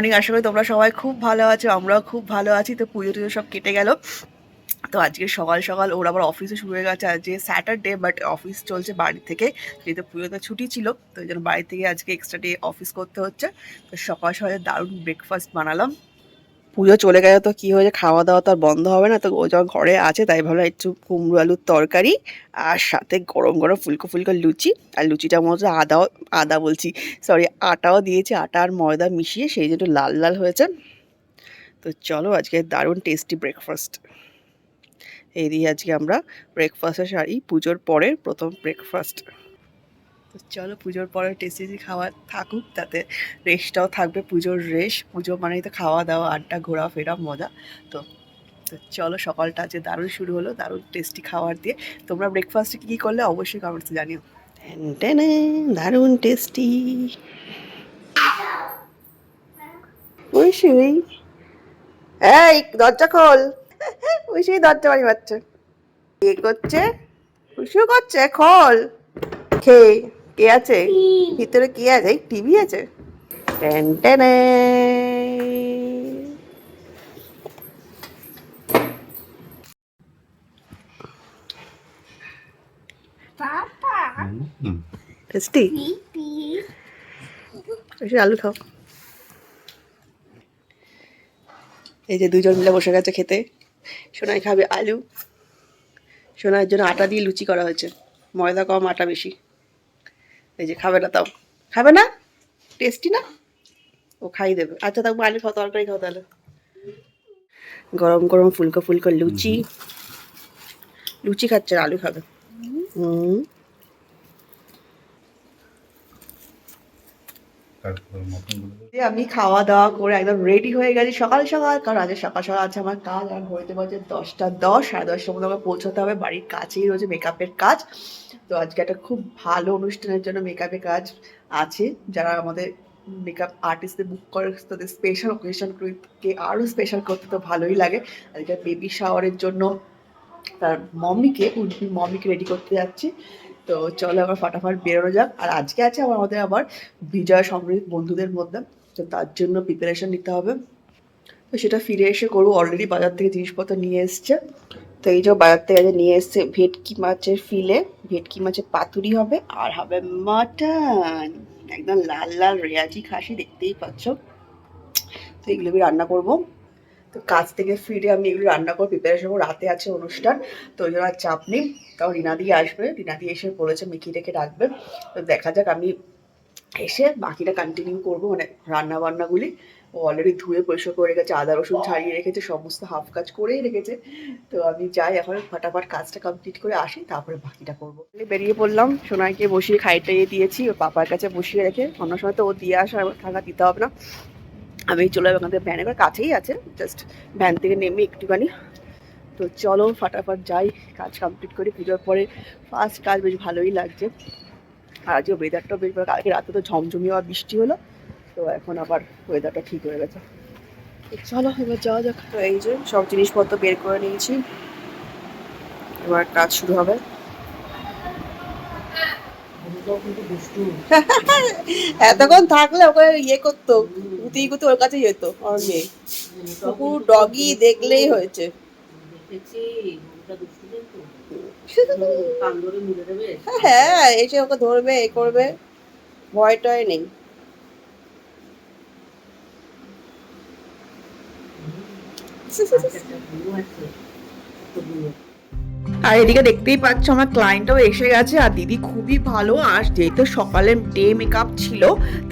Morning আশা করি তোমরা সবাই খুব ভালো আছো, আমরাও খুব ভালো আছি। তো পুজো টুজো সব কেটে গেল। তো আজকে সকাল সকাল ওর আবার অফিসে শুরু হয়ে গেছে। আজকে স্যাটারডে বাট অফিস চলছে বাড়ি থেকে, যেহেতু পুজোতে ছুটি ছিল, তো ওই জন্য বাড়ি থেকে আজকে এক্সট্রা ডে অফিস করতে হচ্ছে। তো সকাল সকালে দারুণ ব্রেকফাস্ট বানালাম। পুজো চলে গেলে তো কি হয়েছে? খাওয়া দাওয়া তো আর বন্ধ হবে না, তো ও যখন ঘরে আছে তাই ভাবলাম একটু কুমড়ো আলুর তরকারি আর সাথে গরম গরম ফুলকো ফুলকো লুচি। আর লুচিটার মধ্যে আদাও, আদা বলছি সরি আটাও দিয়েছি, আটা আর ময়দা মিশিয়ে সেই জন্য লাল লাল হয়েছে। তো চলো আজকে দারুণ টেস্টি ব্রেকফাস্ট এই দিয়ে আজকে আমরা ব্রেকফাস্টে সারি, পুজোর পরে প্রথম ব্রেকফাস্ট তো চলো পুজোর পরে টেস্টি খাবার থাকুক, তাতে রেস্টটাও থাকবে পুজোর রেশ পুজো মানেই তো খাওয়া দাওয়া, আড্ডা ঘোরাফেরা মজা। তো তো চলো সকালটা আজকে দারুণ শুরু হলো, দারুণ টেস্টি খাবার দিয়ে। তোমরা ব্রেকফাস্টে কী কী করলে অবশ্যই কমেন্টসে জানিও। দারুণ টেস্টি এই, দরজা খোল। সেই দরজা বাড়ি বাচ্চা। কে করছে? খুশিও করছে, খোল। খে। কে আছে? ভিতরে কে আছে? টিভি আছে? টেস্টি? আলু খাও। এই যে দুজন মিলে বসে গেছে খেতে। সোনাই খাবে আলু। সোনার জন্য আটা দিয়ে লুচি করা হয়েছে। ময়দা কম আটা বেশি। এই যে খাবে না তাও। খাবে না? টেস্টি না? ও খাই দেবে। আচ্ছা তাও আলু খাও তরকারি খাও তাহলে। গরম গরম ফুলকো ফুলকো লুচি। লুচি খাচ্ছে আলু খাবে। হুম। আমি খাওয়া দাওয়া করে একদম রেডি হয়ে গেছি সকাল সকাল। কারণ আজকে সকাল সকাল আছে আমার কাজ, আর ঘড়িতে বাজে দশটা দশ, সাড়ে দশটার মধ্যে আমাকে পৌঁছাতে হবে। বাড়ির কাছেই রয়েছে মেকআপের কাজ। তো আজকে একটা খুব ভালো অনুষ্ঠানের জন্য মেকআপের কাজ আছে। যারা আমাদের মেকআপ আর্টিস্টদের বুক করে, তাদের স্পেশাল অকেশনকে আরও স্পেশাল করতে তো ভালোই লাগে। আজকে বেবি শাওয়ারের জন্য তার মমিকে মমিকে রেডি করতে যাচ্ছি। তো চলো আবার ফাটাফাট বেরোনো যাক। আর আজকে আছে আমাদের আবার বিজয় সমৃদ্ধ বন্ধুদের মধ্যে। তো তার জন্য প্রিপারেশন নিতে হবে। তো সেটা ফিরে এসে করব। অলরেডি বাজার থেকে জিনিসপত্র নিয়ে এসছে। তো এই যে বাজার থেকে নিয়ে এসছে, ভেটকি মাছের ফিলে ভেটকি মাছের পাতুরি হবে আর হবে মাটন একদম লাল লাল রেয়াজি খাসি দেখতেই পাচ্ছ। তো এগুলো আমি রান্না করব। তো কাজ থেকে ফিরে আমি এগুলো রান্না করে প্রিপারেশন করব। রাতে আছে অনুষ্ঠান, তো ওই জন্য আর চাপ নেই। তাও রিনাদি আসবে। রিনাদি এসে বলেছে মিকি রেখে ডাকবে। তো দেখা যাক, আমি এসে বাকিটা কন্টিনিউ করব মানে রান্না বান্নাগুলি। ও অলরেডি ধুয়ে পরিষ্কার করে রেখেছে, আদা, রসুন ছাড়িয়ে রেখেছে, সমস্ত হাফ কাজ করেই রেখেছে। তো আমি যাই, এখন ফাটাফাট কাজটা কমপ্লিট করে আসি, তারপরে বাকিটা করব। বেরিয়ে পড়লাম, সোনাইকে বসিয়ে খাইটাইয়ে দিয়েছি, ওর পাপার কাছে বসিয়ে রেখে। অন্য সময় তো ও দিয়ে আসা থাকা দিতে হবে না। আমি চলে যাব এখান থেকে। ভ্যানে করে কাছেই আছে জাস্ট ভ্যান থেকে নেমে একটুখানি। তো চলো ফাটাফাট যাই কাজ কমপ্লিট করি পুজোর পরে ফার্স্ট কাজ বেশ ভালোই লাগছে। আর আজকে ওয়েদারটাও বেশ ভালো কালকে রাতে তো ঝমঝমি আর বৃষ্টি হলো তো এখন আবার ওয়েদারটা ঠিক হয়ে গেছে। চলো এবার যাওয়া যাক। তো এই যে সব জিনিসপত্র বের করে নিয়েছি। এবার কাজ শুরু হবে। এতক্ষণ থাকলে ওকে ইয়ে করতো। গুতি গুতি ওর কাছে যেত আমার মেয়ে কুকুর ডগি দেখলেই হয়েছে। হ্যাঁ এসে ওকে ধরবে এ করবে। ভয় টয় নেই। আর এদিকে দেখতেই পাচ্ছ আমার ক্লায়েন্টও এসে গেছে, আর দিদি খুবই ভালো। আর যেহেতু সকালে ডে মেকআপ ছিল,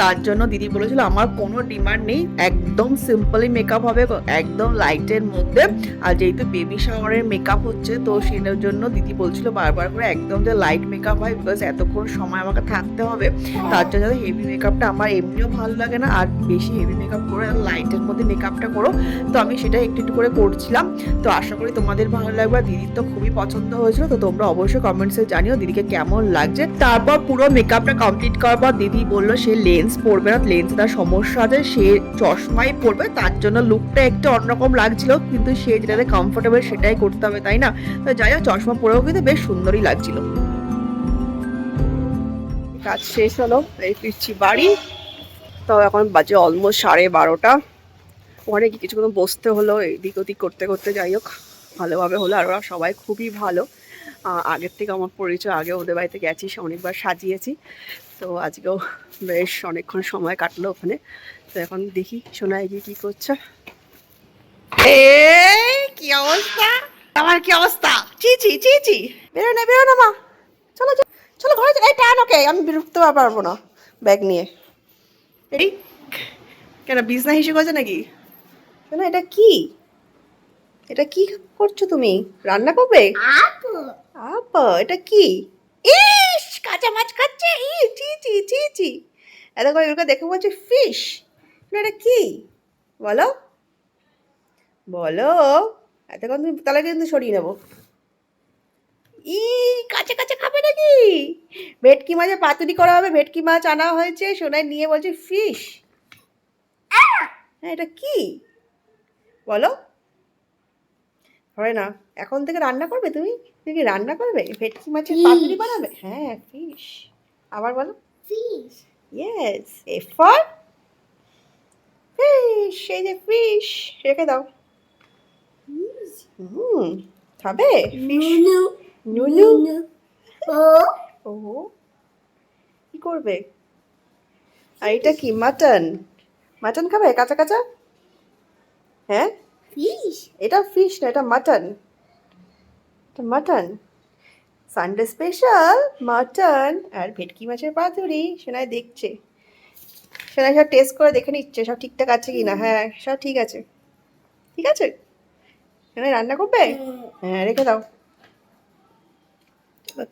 তার জন্য দিদি বলেছিল আমার কোনো ডিমান্ড নেই, একদম সিম্পলি মেকআপ হবে, একদম লাইটের মধ্যে। আর যেহেতু বেবি শাওয়ারের মেকআপ হচ্ছে, তো সেটার জন্য দিদি বলছিল বারবার করে একদম যে লাইট মেকআপ হয় বিকজ এতক্ষণ সময় আমাকে থাকতে হবে। তার জন্য হেভি মেকআপটা আমার এমনিও ভালো লাগে না, আর বেশি হেভি মেকআপ করে লাইটের মধ্যে মেকআপটা করো। তো আমি সেটা একটু একটু করে করছিলাম। তো আশা করি তোমাদের ভালো লাগবে দিদির তো খুবই পছন্দ হয়েছিল, তো তোমরা অবশ্যই কমেন্টসে জানিও দিদিকে কেমন লাগছে। তারপর পুরো মেকআপটা কমপ্লিট করার পর দিদি বলল, সে লেন্স পরবে না লেন্স তার সমস্যা আছে, সে চশমাই পরবে, তার জন্য লুকটা একটু অন্যরকম লাগছিল, কিন্তু সে যেটাতে কমফোর্টেবল সেটাই করতে হবে, তাই না? তো যাই হোক, চশমা পরেও কিন্তু বেশ সুন্দরই লাগছিল। কাজ শেষ হলো, এই ফিরছি বাড়ি। তো এখন বাজে অলমোস্ট সাড়ে বারোটা। ওখানে কিছুক্ষণ বসতে হলো, এদিক ওদিক করতে করতে যাই হোক। ভালোভাবে হলো আর ওরা সবাই খুবই ভালো। আগের থেকে আমার পরিচয় আগে ওদের বাড়িতে গেছি অনেকবার সাজিয়েছি। তো আজকেও বেশ অনেকক্ষণ সময় কাটলো ওখানে। তো এখন দেখি সোনাই গিয়ে কী করছে। এই কি অবস্থা? আমার কি অবস্থা? চি চি চি চি বেরো না বেরো না মা। চলো চলো, ঘরে এই টান ওকে আমি বেরোতে পারব না ব্যাগ নিয়ে। এই কেন বিজনা হিসেবে করছে নাকি? শোনো এটা কি? এটা কি করছ তুমি? রান্না করবে? আপা। এটা কি? ইস কাঁচা মাছ খাচ্ছে? ই চি চি চি চি এত করে এগুলোকে দেখে বলছে ফিশ? এটা কি? বলো। বলো। এতক্ষণ তুমি তাহলে কিন্তু সরিয়ে নেব। ই কাছে কাছে খাবে নাকি? ভেটকি মাছের পাতুরি করা হবে ভেটকি মাছ আনা হয়েছে সোনাই নিয়ে বলছে ফিশ? হ্যাঁ এটা কি? বলো। হয় না। এখন থেকে রান্না করবে তুমি? তুমি কি রান্না করবে? ভেটকি মাছের পাতুরি বানাবে? হ্যাঁ ফিশ আবার বলো। Fish yes A for fish এই যে ফিশ রেখে দাও। হুম খাবে. নুনু. ও কি করবে? আর এটা কি মাটন? মাটন খাবে? কাঁচা কাঁচা? হ্যাঁ? Fish. এটা ফিশ না এটা মাটন এটা মাটন সানডে স্পেশাল মাটন আর ভেটকি মাছের পাতুরি সেনায় দেখছে। সেনায় সব টেস্ট করে দেখে নিচ্ছে সব ঠিকঠাক আছে কি না হ্যাঁ সব ঠিক আছে। ঠিক আছে? সেনায় রান্না করবে? হ্যাঁ রেখে দাও।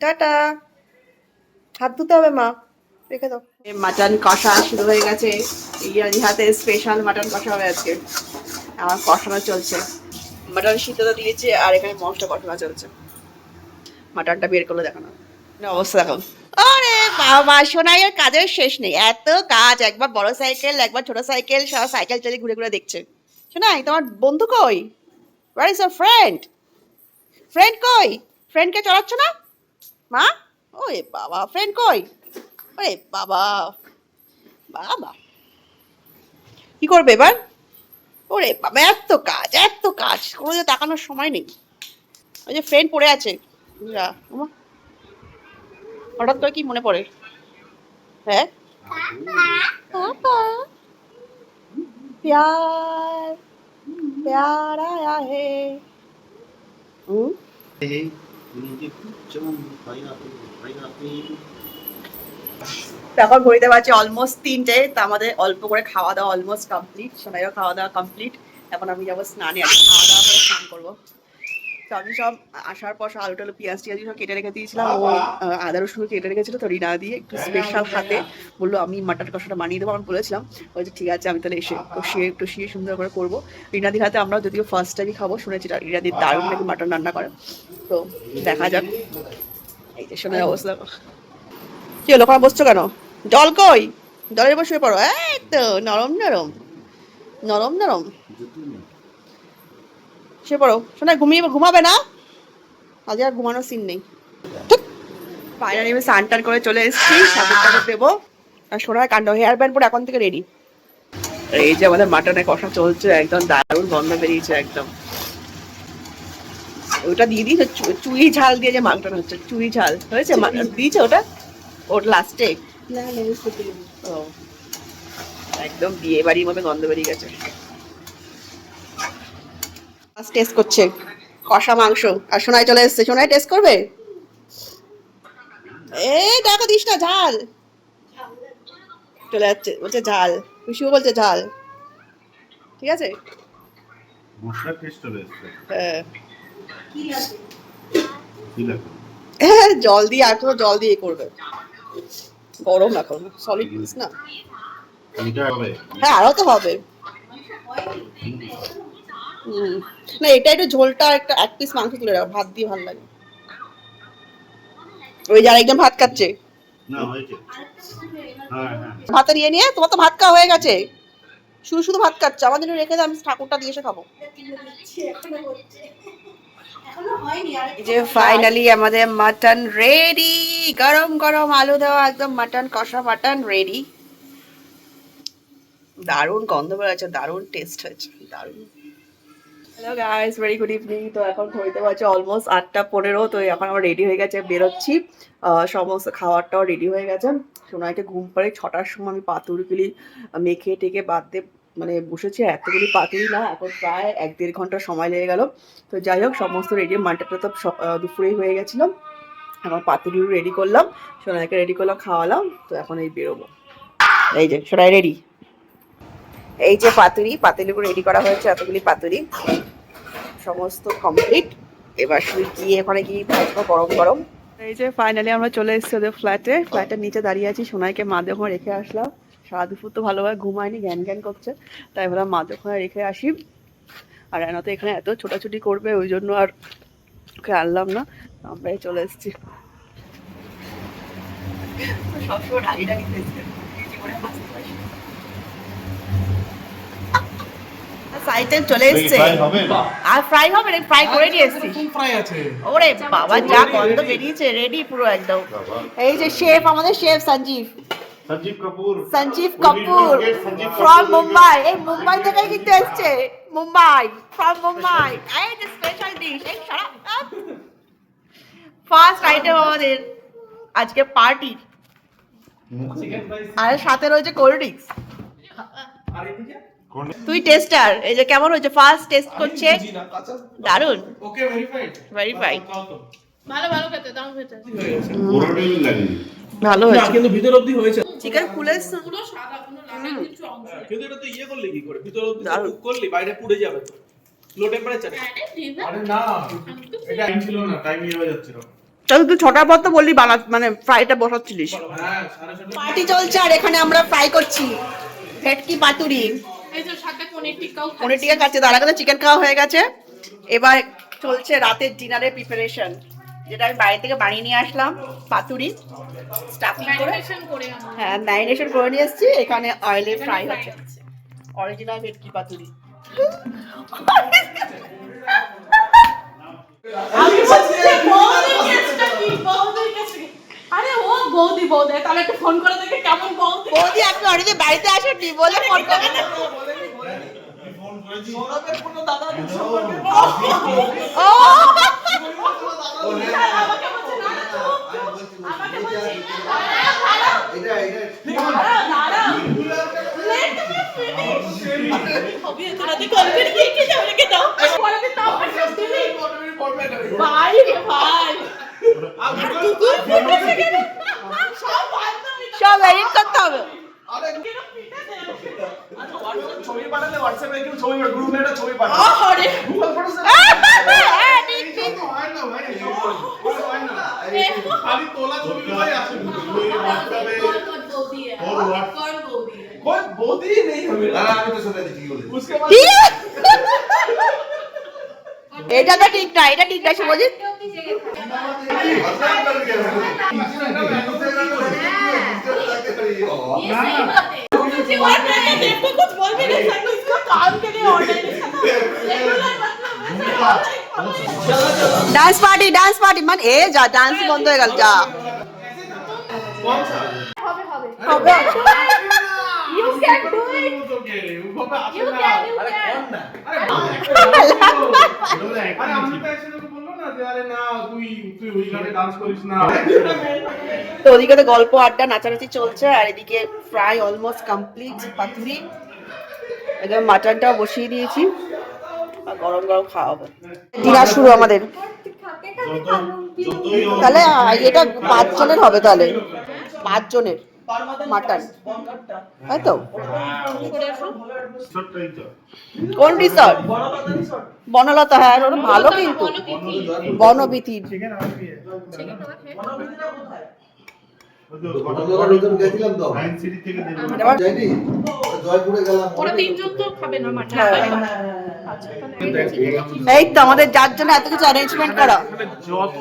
টাটা। হাত ধুতে হবে মা। রেখে দাও। মাটন কষা শুরু হয়ে গেছে। হাতে স্পেশাল মাটন কষা হবে আজকে। আমার কষানো চলছে। মাটন সিদ্ধ দিয়েছে, আর এখানে মশলা কষানো চলছে। মাটনটা বের করলে দেখানো। অবস্থা দেখো আরে বাবা সোনাইয়ের কাজের শেষ নেই। এত কাজ, একবার বড় সাইকেল, একবার ছোট সাইকেল, সব সাইকেল চালিয়ে ঘুরে ঘুরে দেখছে। শোনাই তোমার বন্ধু কই? ওয়ার ইজ ফ্রেন্ড ফ্রেন্ড কই? ফ্রেন্ডকে চড়াচ্ছ না? মা? ওরে বাবা ফ্রেন্ড কই? ওরে বাবা। বাবা। কি করবে এবার? ওরে বাবা এত কাজ এত কাজ কোনো যে তাকানোর সময় নেই ওই যে ফ্রেন্ড পড়ে আছে যা ওমা। হঠাৎ করে কি মনে পড়ে হ্যাঁ पापा प्यार प्यार आया है হুম এখন ঘড়িতে বাজে অলমোস্ট তিনটে, তা আমাদের অল্প করে খাওয়া দাওয়া অলমোস্ট কমপ্লিট সোনাইও খাওয়া দাওয়া কমপ্লিট এখন আমি যাব স্নানে খাওয়া দাওয়া করে স্নান করব। তো আমি সব আসার পর আলু টালু পেঁয়াজ টিয়াজ সব কেটে রেখে দিয়েছিলাম। ও আদা রসুন কেটে রেখেছিল তো রিনা দিয়ে একটু স্পেশাল হাতে বলল, আমি মাটন কষাটা বানিয়ে দেবো, আমি বলেছিলাম। যে, ঠিক আছে, আমি তাহলে এসে কষিয়ে, একটু শিয়ে সুন্দর করে করব। রিনাদির হাতে আমরা যদিও ফার্স্ট টাইমই খাব, শুনেছি রিনাদির দারুণ নাকি মাটন রান্না করে। তো দেখা যাক। এই যে শোনার অবস্থা। কি হলো? ওখানে বসছো কেন? জল কই? জলের উপর শুয়ে পড়ো। এই তো, নরম নরম। নরম নরম। শুয়ে পড়ো। শোনা, ঘুমিয়ে, ঘুমাবে না? আজ আর ঘুমানোর সিন নেই। ফাইনালি আমি স্নান করে চলে এসেছি। টাকুর দেবো। আর সোনার কাণ্ড হেয়ার ব্যান্ড পরে এখন থেকে রেডি এই যে আমাদের মাটনের কষা চলছে, একদম দারুণ গন্ধ বেরিয়েছে একদম। ওটা দিয়ে দিই চুই ঝাল দিয়ে যে মাংসটা হচ্ছে, চুই ঝাল। হয়েছে? দিয়েছে ওটা? ওর লাস্টে না না ও। একদম বিয়ে বাড়ির মতো গন্ধ বেরিয়ে গেছে। টেস্ট করছে। কষা মাংস। আর সোনাই চলে এসছে। সোনাই টেস্ট করবে? এই দেখো দিস না ঝাল। চলে যাচ্ছে। বলছে ঝাল। খুশিও বলছে ঝাল। ঠিক আছে? হ্যাঁ। হ্যাঁ, জল দিয়ে আর কোনো জল দিয়ে করবে। গরম এখন সলিড পিস না? হ্যাঁ আরও তো হবে। না এটা একটু ঝোলটা একটা এক পিস মাংস তুলে রাখো ভাত দিয়ে ভালো লাগে। ওই যারা একদম ভাত খাচ্ছে। হ্যাঁ হ্যাঁ। ভাতে নিয়ে নিয়ে তোমার তো ভাত খাওয়া হয়ে গেছে। শুধু শুধু ভাত খাচ্ছে আমাদের রেখে আমি ঠাকুরটা দিয়ে এসে খাব। যে ফাইনালি আমাদের মাটন রেডি গরম গরম আলু দেওয়া একদম মাটন কষা মাটন রেডি দারুণ গন্ধ বেরোচ্ছে দারুণ টেস্ট হয়েছে দারুণ। Hello guys very good evening তো এখন হইতে পারছে অলমোস্ট আটটা পনেরো তো এখন আমরা রেডি হয়ে গেছে বেরোচ্ছি। আহ, সমস্ত খাবারটাও রেডি হয়ে গেছে। সোনাইকে ঘুম পাড়ে ছটার সময় আমি পাতুরিগুলি মেখে টেকে বাদতে মানে বসেছি আর এতগুলি পাতুরি না, এখন প্রায় এক দেড় ঘণ্টা সময় লেগে গেল। তো যাই হোক, সমস্ত রেডি মানটাটা তো দুপুরেই হয়ে গেছিল। এখন পাতুরিও রেডি করলাম, সোনাইকে রেডি করলাম, খাওয়ালাম, তো এখন এই বেরোবো। এই যে, সোনাই রেডি এই যে পাতুরি, পাতুরিগুলো রেডি করা হয়েছে, এতগুলি পাতুরি। সমস্ত কমপ্লিট এবার শুধু গিয়ে ওখানে গিয়ে ভাজবো গরম গরম। এই যে ফাইনালি আমরা চলে এসেছি ওদের ফ্ল্যাটে ফ্ল্যাটের নিচে দাঁড়িয়ে আছি, সোনাইকে মা ওখানে রেখে আসলাম। সারা দুপুর তো ভালোভাবে ঘুমায়নি জ্ঞান জ্ঞান করছে। তাই ভাবলাম মাঝে ওখানে রেখে আসি আর এনা তো এখানে এত ছোটাছুটি করবে ওই জন্য আর ওকে আনলাম না আমরাই চলে এসেছি। সবসময় ঢাকি ঢাকি সাইটেল চলে এসছে। ফ্রাই আর ফ্রাই হবে না ফ্রাই করে নিয়ে এসছি। ফুল ফ্রাই আছে। ওরে বাবা যা গন্ধ বেরিয়েছে রেডি পুরো একদম। এই যে শেফ আমাদের শেফ সঞ্জীব। সঞ্জীব কাপুর সঞ্জীব কাপুর ফ্রম. মুম্বাই এই মুম্বাই থেকে কিন্তু এসছে। মুম্বাই ফ্রম মুম্বাই এই যে স্পেশাল ডিশ এই সারা ফার্স্ট আইটেম আমাদের আজকে পার্টি আর সাথে রয়েছে কোল্ড ড্রিঙ্কস তুই টেস্টার এই যে কেমন হয়েছে? ফার্স্ট টেস্ট করছে? দারুণ ওকে ভেরিফাইড Verified. ভালো ভালো খেতে দাম খেতে। ভালো হয়েছে। কিন্তু ভিতর অবধি হয়েছে। চিকেন ফুলে পুরো সাদা কোনো লাল কিছু অংশ। কিন্তু এটা তো ইয়ে করলে কি করে? ভিতর অবধি। কুক করলে বাইরে পুড়ে যাবে তো। লো টেম্পারেচারে আরে না। এটা টাইম ছিল না টাইম ইয়ে হয়ে যাচ্ছিল। চল তুই ছটার পর তো বললি বানা মানে ফ্রাইটা বসাচ্ছিলিস। হ্যাঁ পার্টি চলছে আর এখানে আমরা ফ্রাই করছি। ভেটকি পাতুরি। পনির টিকা খাচ্ছে। তার আগে চিকেন খাওয়া হয়ে গেছে। এবার চলছে রাতের ডিনারের প্রিপারেশন যেটা আমি বাইরে থেকে বানিয়ে নিয়ে আসলাম পাতুরি। স্টাফিং করে। করে হ্যাঁ ম্যারিনেশন করে নিয়ে এসেছি। এখানে অয়েলে ফ্রাই হচ্ছে। অরিজিনাল ভেটকি পাতুরি। বৌদি বৌদি। তাহলে একটু ফোন করে দেখে কেমন বৌদি। বৌদি আপনি অনেকে বাড়িতে আসেননি বলে ফোন সম্পর্কে ও! সব এডিট করতে হবে। ছবি পাঠালে হোয়াটসঅ্যাপে ছবি গ্রুপে कोई बोधी ही नहीं हमें उसके बाद ঠিক আছে? এটা তো ঠিক না এটা ঠিক না শুভজিৎ ये सही बात है मुझे और मैंने देखो कुछ बोल भी नहीं सकता इसको काम के लिए ऑर्डर नहीं करता रेगुलर मतलब ডান্স পার্টি ডান্স পার্টি মানে এ যা ডান্স বন্ধ হয়ে গেল যা कौन सा হবে তো ওদিকে তো গল্প আড্ডা নাচানাচি চলছে আর এদিকে ফ্রাই অলমোস্ট কমপ্লিট পাতুরি একদম মাটনটাও বসিয়ে দিয়েছি। আর গরম গরম খাওয়াবো। ডিনার শুরু আমাদের। তাহলে এটা পাঁচজনের হবে তাহলে। পাঁচজনের। মাটন। তাই তো? কোন রিসর্ট বনলতা হ্যাঁ ওটা ভালো কিন্তু। বনবিথি। জয়পুরে গেলাম। ওরা তিনজন তো খাবে না মাটন। এই তো আমাদের যার জন্য এত কিছু অ্যারেঞ্জমেন্ট করা। যত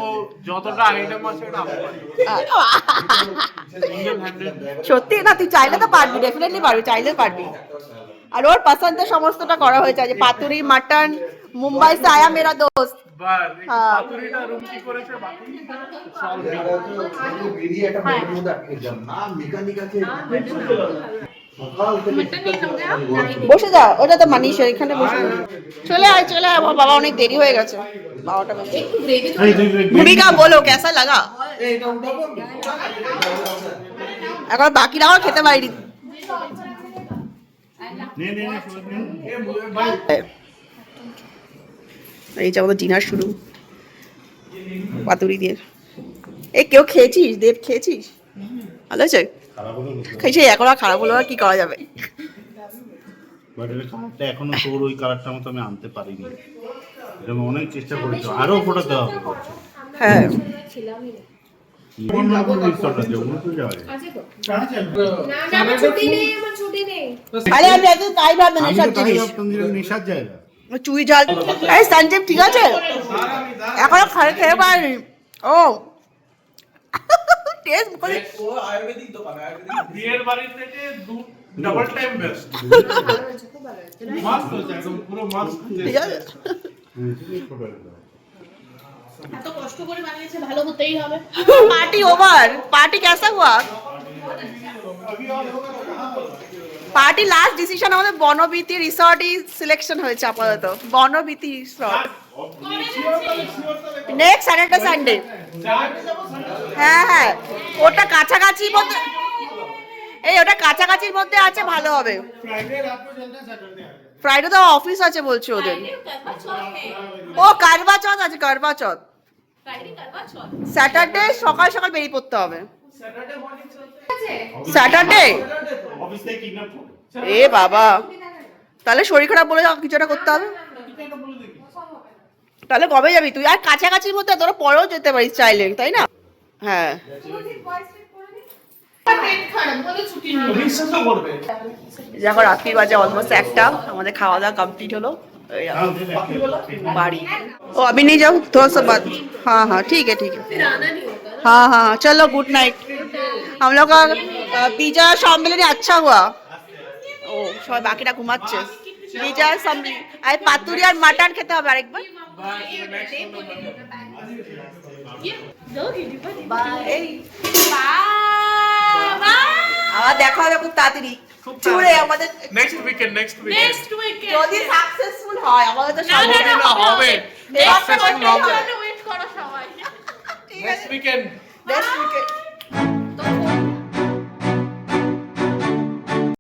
যতটা আইটেম আছে সত্যি না তুই চাইলে তো পারবি ডেফিনেটলি পারবি চাইলে পারবি। আর ওর পছন্দের সমস্তটা করা হয়েছে যে পাতুরি মাটন মুম্বাই সে আয়া মেরা দোস্ত। মেকানিক। আছে বসে যা ওটা তো মানিস এখানে বসে চলে আয় চলে আয় আমার বাবা অনেক দেরি হয়ে গেছে। বাবাটা ভূমিকা বলো কেসা লাগা? এখন বাকি রাও খেতে পারিনি। নে নে নে সবাই নে। এই যে আমাদের ডিনার শুরু। পাতুরি দিয়ে এ কেউ খেয়েছিস? দেব খেয়েছিস? ভালো আছে এখন আর খারাপ হলো আর কি করা যাবে? এর কালারটা এখনও তোর ওই কালারটার মতো আমি আনতে পারিনি। এটা আমি অনেক চেষ্টা করেছি আরও ফোটাতে হবে হ্যাঁ। চুই ঝাল এই সঞ্জীব ঠিক আছে? এখনও খেয়ে পারিনি। ও টেস্ট করে বিয়ের বাড়ি থেকে দু ডাবল টাইম বেস্ট মাস্ত হচ্ছে একদম পুরো মাস্ত ঠিক আছে এত কষ্ট করে বানিয়েছে ভালো হতেই হবে पार्टी ओवर पार्टी कैसा हुआ পার্টি লাস্ট ডিসিশন আমাদের বনবীতি রিসর্টই সিলেকশন হয়েছে আপাতত Banabithi resort next Saturday Sunday হ্যাঁ হ্যাঁ। ওটা কাছাকাছির মধ্যে এই ওটা কাছাকাছির মধ্যে আছে ভালো হবে। ফ্রাইডে তো অফিস আছে বলছে ওদের। ও কারবা চৌথ আছে কারবা চৌথ স্যাটারডে সকাল সকাল বেরিয়ে পড়তে হবে। স্যাটারডে এ বাবা। তাহলে শরীর খারাপ বলে কিছু একটা করতে হবে। তাহলে কবে যাবি তুই আর কাছাকাছির মধ্যে তোরা পরেও যেতে পারিস চাইলে তাই না হ্যাঁ পেট খারাপ বলে ছুটি নেই বিশ্বাসও করবে দেখো রাত্রি বাজে অলমোস্ট একটা আমাদের খাওয়া দাওয়া কমপ্লিট হলো এই हाँ, দেখো, बाड़ी ओ अभी नहीं जाऊँ थोड़ा सा बात हाँ हाँ ठीक है ठीक है हाँ हाँ चलो गुड नाइट हम लोग का अ, বিজয়া সম্মেলনী আচ্ছা হুয়া ও সবাই বাকিরা ঘুমাচ্ছে বিজয়া সম্মেলনী আর পাতুরি আর মাটন খেতে হবে আরেকবার। আবার দেখা হবে খুব তাড়াতাড়ি। চুড়ে আমাদের next weekend next weekend next weekend যদি সাকসেসফুল হয় আমাদের তো না না না সম্ভব। হবে। হবে। হবে। ওয়েট করো সবাই। ঠিক নেক্সট উইকেন্ড নেক্সট উইকেন্ড